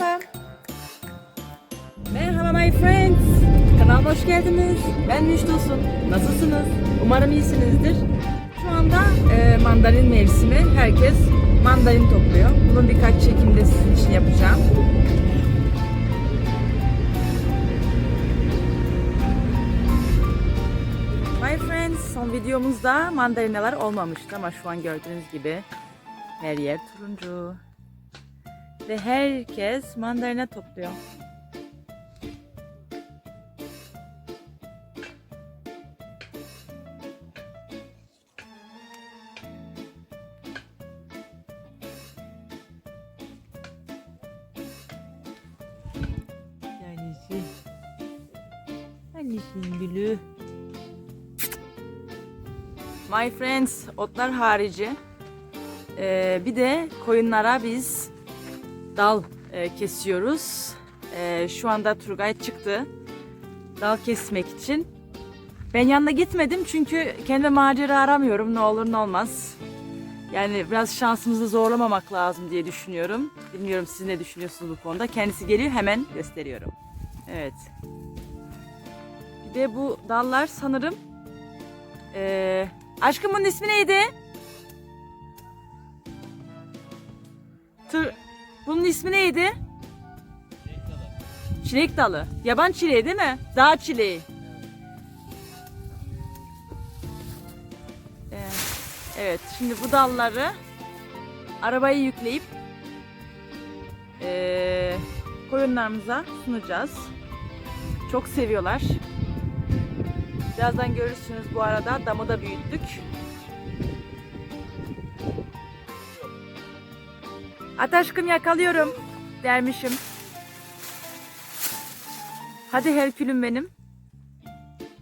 Bam. Merhaba my friends. Kanalıma hoş geldiniz. Ben Müştosun. Nasılsınız? Umarım iyisinizdir. Şu anda e, mandalin mevsimi. Herkes mandalin topluyor. Bunun birkaç çekimde sizin için yapacağım. My friends, son videomuzda mandalinalar olmamıştı ama şu an gördüğünüz gibi her yer turuncu. Ve herkes mandalina topluyor. Annesi. Annesinin gülü. My friends, otlar harici. Ee, bir de koyunlara biz dal e, kesiyoruz. Ee, şu anda Turgay çıktı. Dal kesmek için. Ben yanına gitmedim çünkü kendime macera aramıyorum. Ne olur ne olmaz. Yani biraz şansımızı zorlamamak lazım diye düşünüyorum. Bilmiyorum siz ne düşünüyorsunuz bu konuda. Kendisi geliyor hemen gösteriyorum. Evet. Bir de bu dallar sanırım ee, aşkım ismi neydi? Tur bunun ismi neydi? Çilek dalı. Yaban çileği değil mi? Dağ çileği. Evet, şimdi bu dalları arabaya yükleyip ee, koyunlarımıza sunacağız. Çok seviyorlar. Birazdan görürsünüz bu arada damı da büyüttük. At aşkım yakalıyorum dermişim. Hadi Herkülüm benim.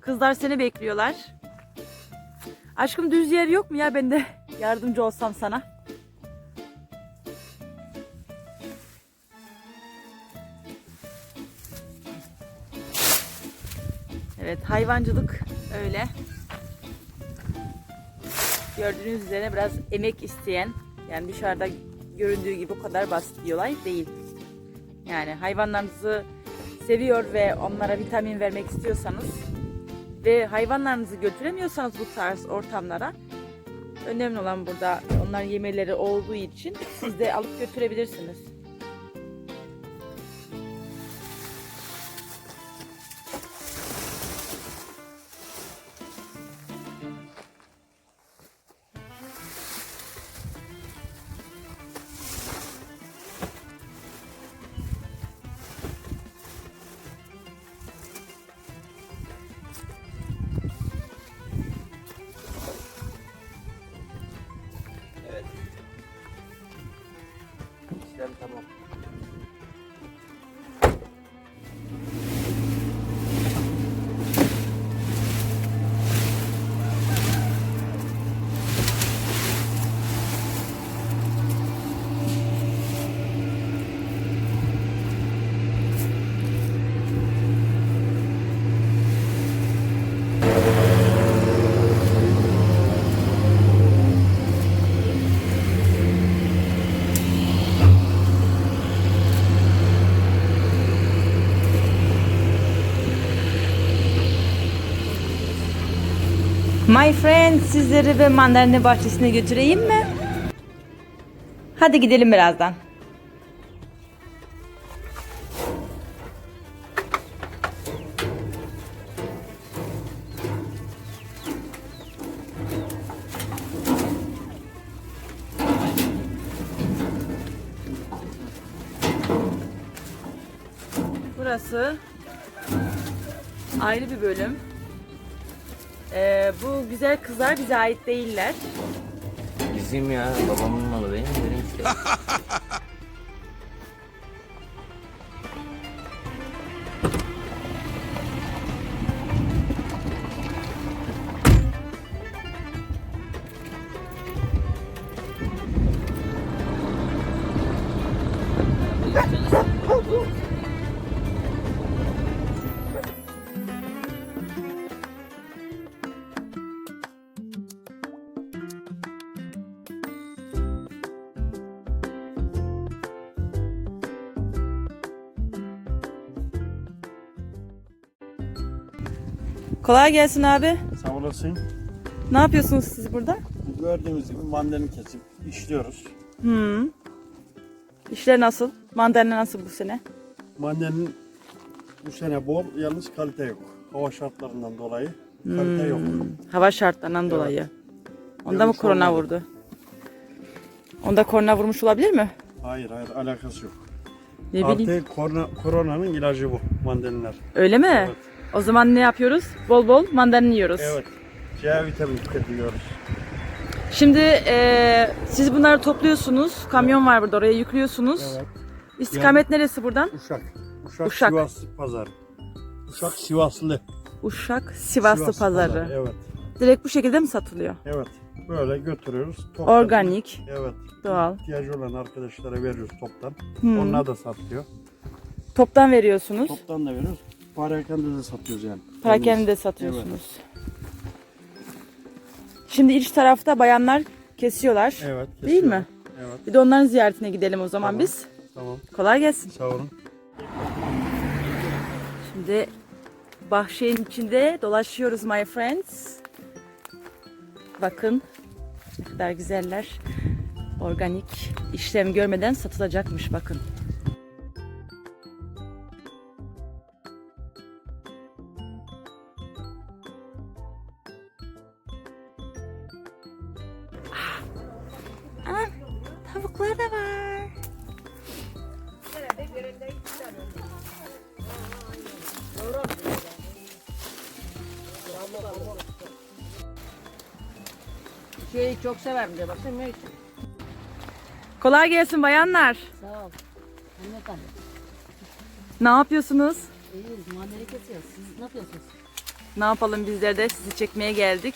Kızlar seni bekliyorlar. Aşkım düz yer yok mu ya ben de yardımcı olsam sana. Evet hayvancılık öyle. Gördüğünüz üzere biraz emek isteyen yani dışarıda göründüğü gibi o kadar basit bir olay değil. Yani hayvanlarınızı seviyor ve onlara vitamin vermek istiyorsanız ve hayvanlarınızı götüremiyorsanız bu tarz ortamlara önemli olan burada onların yemeleri olduğu için siz de alıp götürebilirsiniz. My friend sizleri ve mandalina bahçesine götüreyim mi? Hadi gidelim birazdan. Burası ayrı bir bölüm. Ee, bu güzel kızlar bize ait değiller. Bizim ya babamın malı benim benim işte. Kolay gelsin abi. Sağ olasın. Ne yapıyorsunuz siz burada? Gördüğünüz gibi mandalini kesip işliyoruz. Hmm. İşler nasıl? Mandalina nasıl bu sene? Mandalinin bu sene bol, yalnız kalite yok. Hava şartlarından dolayı kalite yok. Hava şartlarından dolayı. Onda mı korona olmadı. vurdu? Onda korona vurmuş olabilir mi? Hayır hayır alakası yok. Ne bileyim. Artık korona, koronanın ilacı bu mandalinler. Öyle mi? Evet. O zaman ne yapıyoruz? Bol bol mandalina yiyoruz. Evet. C vitamini tüketiyoruz. Şimdi eee, siz bunları topluyorsunuz. Kamyon var burada oraya yüklüyorsunuz. Evet. İstikamet neresi buradan? Uşak. Uşak, Uşak. Sivas pazarı. Uşak Sivaslı. Uşak Sivaslı Sivas pazarı. Evet. Direkt bu şekilde mi satılıyor? Evet. Böyle götürüyoruz. toptan. Organik, Evet. doğal. İhtiyacı olan arkadaşlara veriyoruz toptan. Hmm. Onlar da satıyor. Toptan veriyorsunuz. Toptan da veriyoruz. Parakende de satıyoruz yani. Parakende de satıyorsunuz. Şimdi iç tarafta bayanlar kesiyorlar. Evet. Değil mi? kesiyorlar. Evet. Bir de onların ziyaretine gidelim o zaman Tamam. biz. Tamam. Kolay gelsin. Sağ olun. Şimdi bahçenin içinde dolaşıyoruz my friends. Bakın ne kadar güzeller. Organik işlem görmeden satılacakmış bakın. Şeyi çok severim diye baksana ne için? Kolay gelsin bayanlar. Sağ ol. Ne yapıyorsunuz? İyiyiz. Mandalina kesiyoruz. Siz ne yapıyorsunuz? Ne yapalım bizler de sizi çekmeye geldik.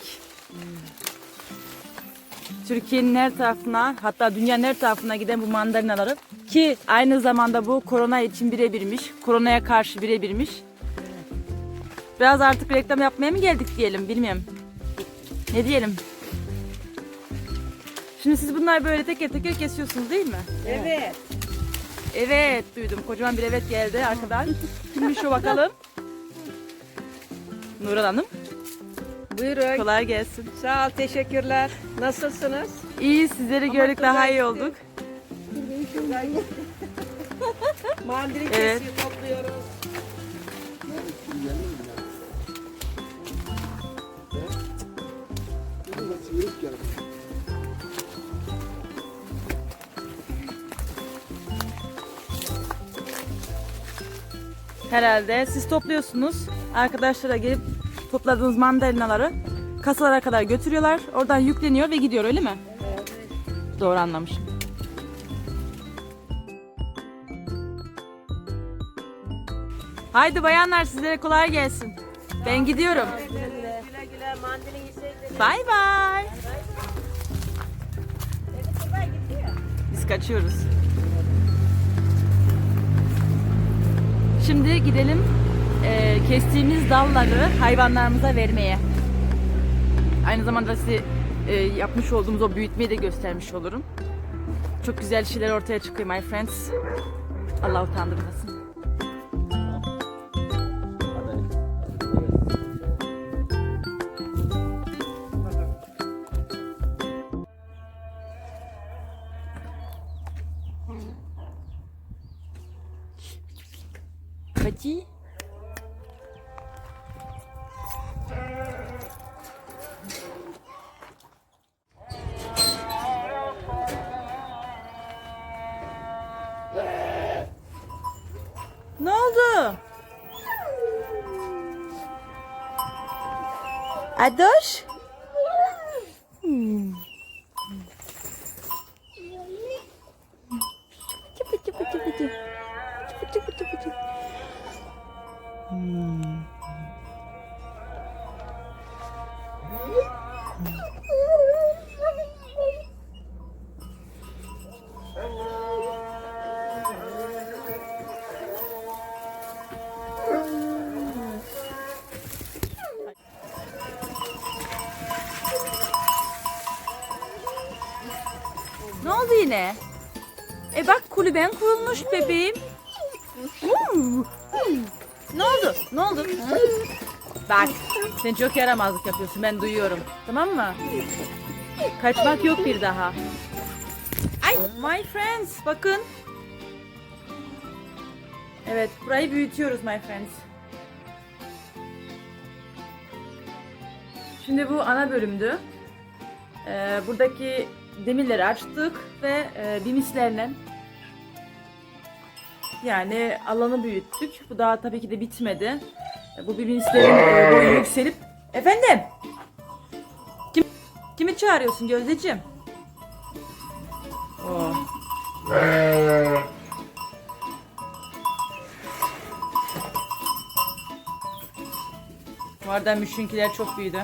Türkiye'nin her tarafına hatta dünyanın her tarafına giden bu mandalinaları ki aynı zamanda bu korona için birebirmiş. Koronaya karşı birebirmiş. Biraz artık reklam yapmaya mı geldik diyelim bilmiyorum. Ne diyelim? Şimdi siz bunları böyle teker teker kesiyorsunuz değil mi? Evet. Evet duydum. Kocaman bir evet geldi arkadan. Kimmiş o bakalım? Nurhan Hanım. Buyurun. Kolay gelsin. Sağ ol, teşekkürler. Nasılsınız? İyi sizleri gördük daha iyi olduk. Mandalina Evet. kesiyor, topluyoruz. Herhalde siz topluyorsunuz. Arkadaşlara gelip topladığınız mandalinaları kasalara kadar götürüyorlar. Oradan yükleniyor ve gidiyor öyle mi? Doğru anlamışım. Haydi bayanlar sizlere kolay gelsin. Ben gidiyorum. Güle güle mandalina yeseydi. Bay bay. Kaçıyoruz. Şimdi gidelim eee, kestiğimiz dalları hayvanlarımıza vermeye. Aynı zamanda size eee, yapmış olduğumuz o büyütmeyi de göstermiş olurum. Çok güzel şeyler ortaya çıkıyor my friends. Allah utandırmasın. Adoş? Kulüben kurulmuş bebeğim. Ne oldu? Ne oldu? Bak sen çok yaramazlık yapıyorsun ben duyuyorum. Tamam mı? Kaçmak yok bir daha. Ay my friends bakın. Evet burayı büyütüyoruz my friends. Şimdi bu ana bölümdü. Ee, buradaki demirleri açtık ve e, bimislerle yani alanı büyüttük. Bu daha tabii ki de bitmedi. Bu bimislerin e, boyu yükselip... Efendim? Kim, kimi çağırıyorsun Gözdeciğim? Oo. Bu arada müşünkiler çok büyüdü.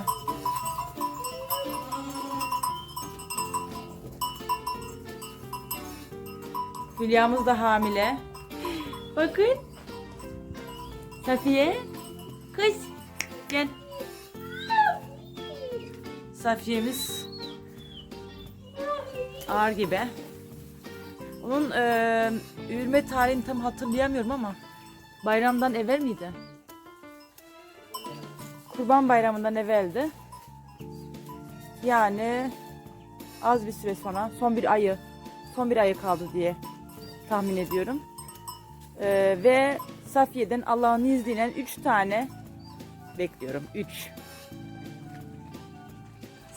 Hülya'mız da hamile. Bakın. Safiye. Kız. Gel. Safiye'miz ağır gibi. Onun eee ürme tarihini tam hatırlayamıyorum ama bayramdan evvel miydi? Kurban bayramından evveldi. Yani az bir süre sonra son bir ayı son bir ayı kaldı diye tahmin ediyorum. Ee, ve Safiye'den Allah'ın izniyle 3 tane bekliyorum. 3.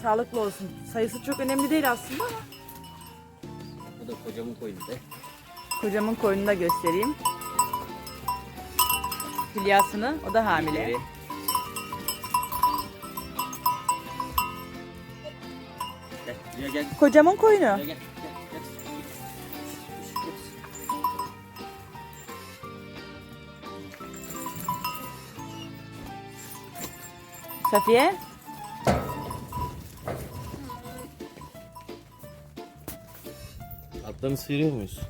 Sağlıklı olsun. Sayısı çok önemli değil aslında ama Bu da kocamın koyunu kocamın koynunu da göstereyim. Hülyasını o da hamile. Gel, gel. Kocamın koyunu. Gel, gel, Safiye. Atlarını sıyırıyor muyuz?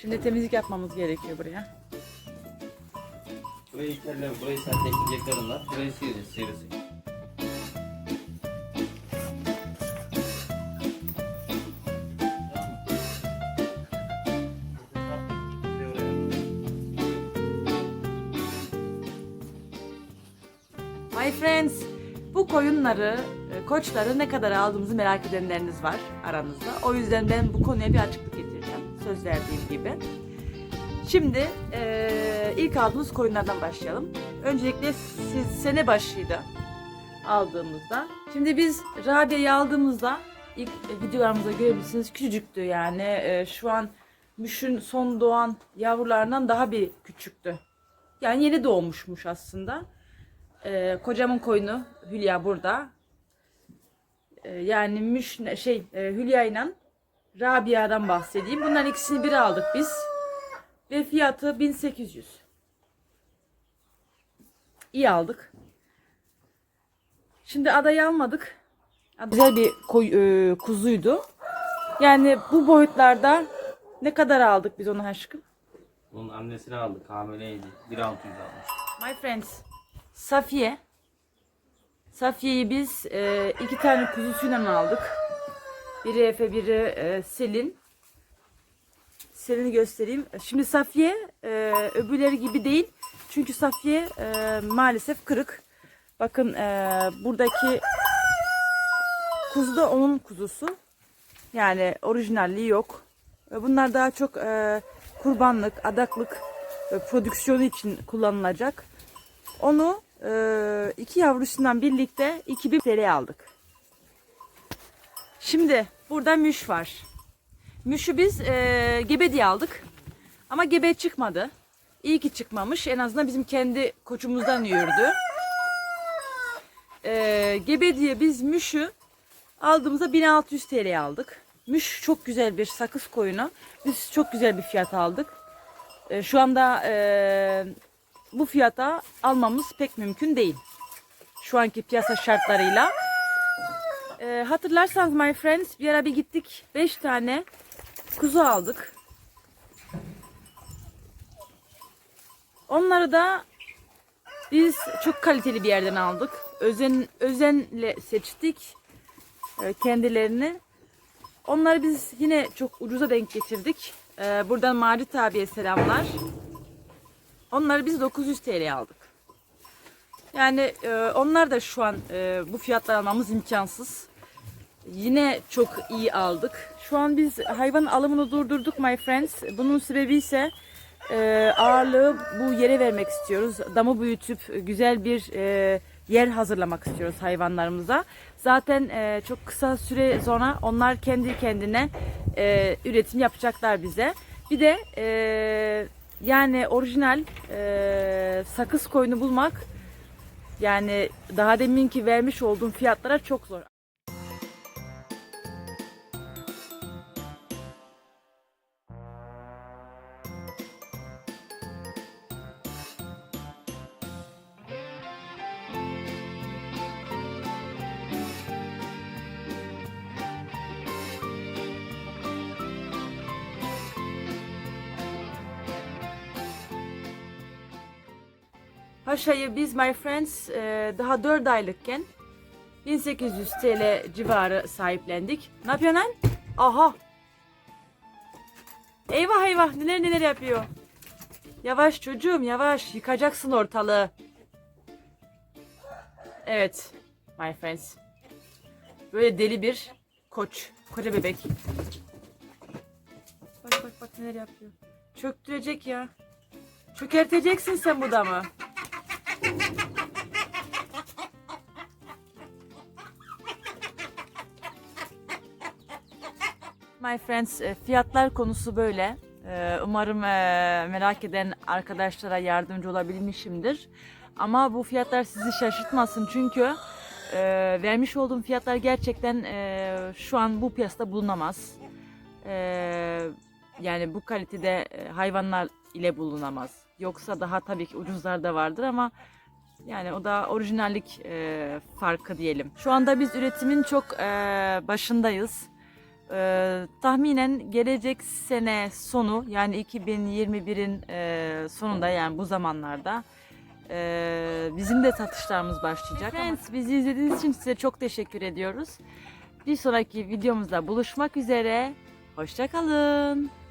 Şimdi temizlik yapmamız gerekiyor buraya. Burayı iterler, burayı sertleştirecekler onlar. Burayı sıyıracağız, sıyıracağız. My friends, bu koyunları, e, koçları ne kadar aldığımızı merak edenleriniz var aranızda. O yüzden ben bu konuya bir açıklık getireceğim. Söz verdiğim gibi. Şimdi e, ilk aldığımız koyunlardan başlayalım. Öncelikle siz, sene başıydı aldığımızda. Şimdi biz Rabia'yı aldığımızda ilk e, videolarımızda görebilirsiniz küçücüktü yani. E, şu an Müş'ün son doğan yavrularından daha bir küçüktü. Yani yeni doğmuşmuş aslında. Ee, kocamın koyunu Hülya burada. Ee, yani Müş şey e, Hülya ile Rabia'dan bahsedeyim. Bunların ikisini bir aldık biz. Ve fiyatı 1800. İyi aldık. Şimdi adayı almadık. Güzel bir koy, e, kuzuydu. Yani bu boyutlarda ne kadar aldık biz onu aşkım? Bunun annesini aldık, hamileydi. 1600 almış. My friends, Safiye. Safiye'yi biz e, iki tane kuzusuyla aldık. Biri Efe, biri e, Selin. Selin'i göstereyim. Şimdi Safiye e, öbürleri gibi değil. Çünkü Safiye e, maalesef kırık. Bakın e, buradaki kuzu da onun kuzusu. Yani orijinalliği yok. Bunlar daha çok e, kurbanlık, adaklık e, prodüksiyonu için kullanılacak. Onu e, iki yavrusundan birlikte 2000 TL aldık. Şimdi burada müş var. Müşü biz e, gebe diye aldık. Ama gebe çıkmadı. İyi ki çıkmamış. En azından bizim kendi koçumuzdan yürüdü. E, gebe diye biz müşü aldığımızda 1600 TL aldık. Müş çok güzel bir sakız koyunu. Biz çok güzel bir fiyat aldık. E, şu anda e, bu fiyata almamız pek mümkün değil. Şu anki piyasa şartlarıyla. E, hatırlarsanız my friends bir ara bir gittik 5 tane kuzu aldık. Onları da biz çok kaliteli bir yerden aldık. Özen özenle seçtik e, kendilerini. Onları biz yine çok ucuza denk getirdik. E, buradan Macit abiye selamlar. Onları biz 900 TL aldık. Yani e, onlar da şu an e, bu fiyatlar almamız imkansız. Yine çok iyi aldık. Şu an biz hayvan alımını durdurduk my friends. Bunun sebebi ise e, ağırlığı bu yere vermek istiyoruz. Damı büyütüp güzel bir e, yer hazırlamak istiyoruz hayvanlarımıza. Zaten e, çok kısa süre sonra onlar kendi kendine e, üretim yapacaklar bize. Bir de e, yani orijinal e, sakız koyunu bulmak yani daha deminki vermiş olduğum fiyatlara çok zor. Paşa'yı biz my friends e, daha 4 aylıkken 1800 TL civarı sahiplendik. Ne yapıyorsun lan? Aha. Eyvah eyvah neler neler yapıyor. Yavaş çocuğum yavaş yıkacaksın ortalığı. Evet my friends. Böyle deli bir koç. Koca bebek. Bak bak bak neler yapıyor. Çöktürecek ya. Çökerteceksin sen bu damı. My friends, e, fiyatlar konusu böyle. E, Umarım e, merak eden arkadaşlara yardımcı olabilmişimdir. Ama bu fiyatlar sizi şaşırtmasın çünkü vermiş olduğum fiyatlar gerçekten şu an bu piyasada bulunamaz. Yani bu kalitede hayvanlar ile bulunamaz. Yoksa daha tabii ki ucuzlar da vardır ama yani o da orijinallik e, farkı diyelim. Şu anda biz üretimin çok e, başındayız. E, tahminen gelecek sene sonu yani 2021'in e, sonunda yani bu zamanlarda e, bizim de satışlarımız başlayacak. Friends, bizi izlediğiniz için size çok teşekkür ediyoruz. Bir sonraki videomuzda buluşmak üzere. Hoşçakalın.